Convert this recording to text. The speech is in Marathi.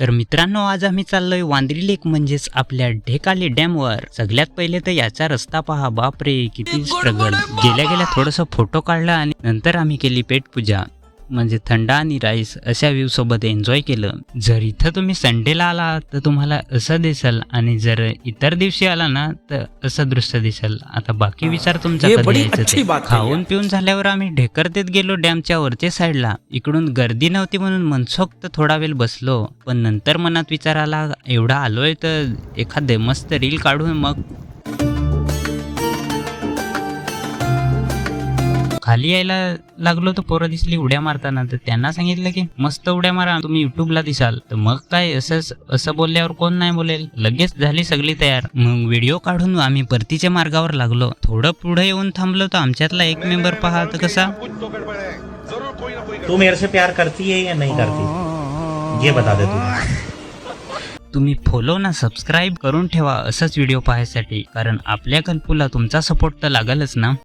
तर मित्रांनो आज आम्ही चाललोय वांद्री लेक म्हणजेच आपल्या ढेकाली डॅमवर. सगळ्यात पहिले तर याचा रस्ता पहा. बापरे किती स्ट्रगल गेल्या गेल्या थोडस फोटो काढला आणि नंतर आम्ही केली पेट पूजा म्हणजे थंड आणि राईस अशा व्ह्यू सोबत एन्जॉय केलं. जर इथं तुम्ही संडेला आला तर तुम्हाला असं दिसल आणि जर इतर दिवशी आला ना तर असं दृश्य दिसल. आता बाकी विचार तुमचा कधी यायचं खाऊन पिऊन झाल्यावर आम्ही ढेकरतेत गेलो डॅमच्या वरच्या साईडला. इकडून गर्दी नव्हती म्हणून मनसोक्त थोडा वेळ बसलो. पण नंतर मनात विचार आला एवढा आलोय तर एखादे मस्त रील काढून मग खाली यायला लागलो तर पोरं दिसली उड्या मारताना. तर त्यांना सांगितलं की मस्त उड्या मारा तुम्ही युट्यूबला दिसाल. तर मग काय असंच असं बोलल्यावर कोण नाही बोलेल? लगेच झाली सगळी तयार. मग व्हिडिओ काढून आम्ही परतीच्या मार्गावर लागलो. थोडं पुढे येऊन थांबलो तर आमच्यातला एक मेंबर पहा तर कसा तू मेरे से प्यार करती है या नहीं करती? ये बता दे तू तुम्ही फॉलो ना सबस्क्राईब करून ठेवा असंच व्हिडिओ पाहायसाठी. कारण आपल्या कल्पूला तुमचा सपोर्ट तर लागलच ना.